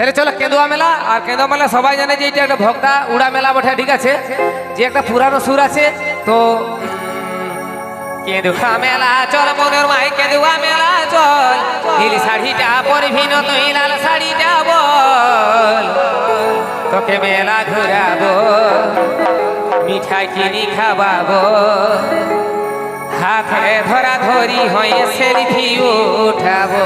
তাহলে চলো কেঁদুয়া মেলা, আর কেঁদুয়া মেলা সবাই জানে যে এটা একটা ভক্তা উড়া মেলা বটে, ঠিক আছে? যে একটা পুরানো সুর আছে, তো কেঁদুয়া মেলা চল মনের মাই, কেঁদুয়া মেলা চল। নীল শাড়িটা পরবি তুই লাল শাড়িটা বল। তোকে মেলা ঘুরাবো, মিঠাই কিনি খাওয়াবো। হাতে ধরা ধরি হয়ে সেলফি উঠাবো।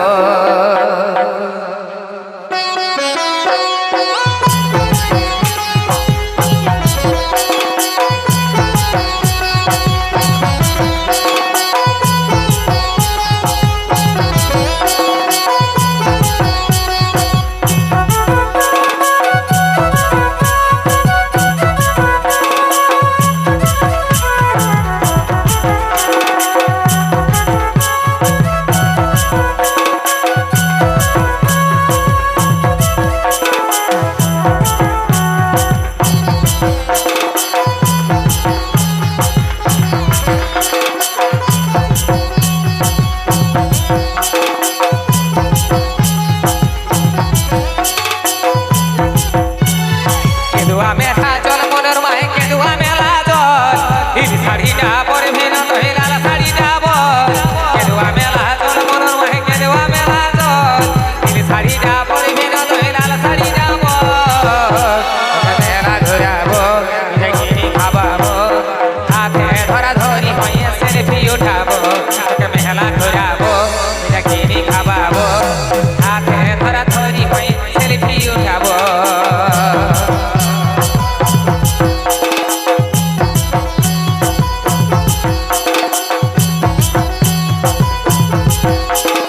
Música